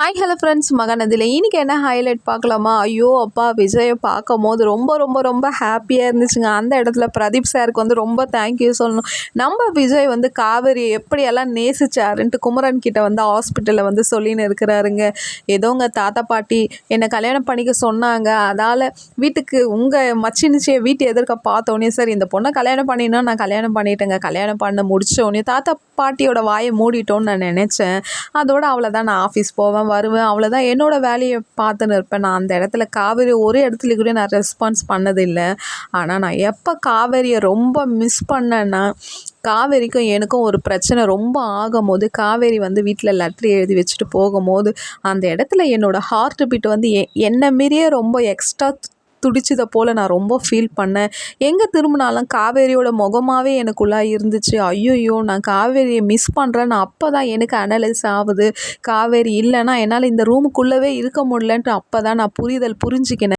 Hi hello friends மகனதில் இன்னைக்கு என்ன highlight பார்க்கலாமா? ஐயோ அப்பா விஜயை பார்க்கும் போது ரொம்ப ரொம்ப ரொம்ப ஹாப்பியாக இருந்துச்சுங்க. அந்த இடத்துல பிரதீப் சாருக்கு வந்து ரொம்ப தேங்க்யூ சொல்லணும். நம்ம விஜய் வந்து காவேரி எப்படியெல்லாம் நேசிச்சாருன்ட்டு குமரன் கிட்ட வந்து ஹாஸ்பிட்டலில் வந்து சொல்லின்னு இருக்கிறாருங்க. ஏதோங்க தாத்தா பாட்டி என்னை கல்யாணம் பண்ணிக்க சொன்னாங்க. அதால் வீட்டுக்கு உங்கள் மச்சினிச்சியை வீட்டு எதிர்க்க பார்த்தோன்னே சார் இந்த பொண்ணை கல்யாணம் பண்ணினா நான் கல்யாணம் பண்ணிட்டேங்க. கல்யாணம் பண்ண முடிச்சோடனே தாத்தா பாட்டியோட வாயை மூடிட்டோன்னு நான் நினச்சேன். அதோட அவ்வளோதான் நான் ஆஃபீஸ் போவேன். வருவேன் அவ்வளோதான் என்னோடய வேலையை பார்த்துன்னு இருப்பேன். நான் அந்த இடத்துல காவேரி ஒரு இடத்துல கூட நான் ரெஸ்பான்ஸ் பண்ணதில்லை. ஆனால் நான் எப்போ காவேரியை ரொம்ப மிஸ் பண்ணேன்னா காவேரிக்கும் எனக்கும் ஒரு பிரச்சனை ரொம்ப ஆகும்போது காவேரி வந்து வீட்டில் லெட்ரு எழுதி வச்சுட்டு போகும்போது அந்த இடத்துல என்னோடய ஹார்ட் பீட் வந்து எ என்னை மீறியே ரொம்ப எக்ஸ்ட்ரா துடிச்சதை போல் நான் ரொம்ப ஃபீல் பண்ணேன். எங்கே திரும்பினாலும் காவேரியோட முகமாகவே எனக்குள்ளே இருந்துச்சு. ஐயோயோ நான் காவேரியை மிஸ் பண்ணுறேன்னு அப்போ தான் எனக்கு அனலைஸ் ஆகுது. காவேரி இல்லைன்னா என்னால் இந்த ரூமுக்குள்ளவே இருக்க முடியலன்ட்டு அப்போ தான் நான் புரிதல் புரிஞ்சுக்கினேன்.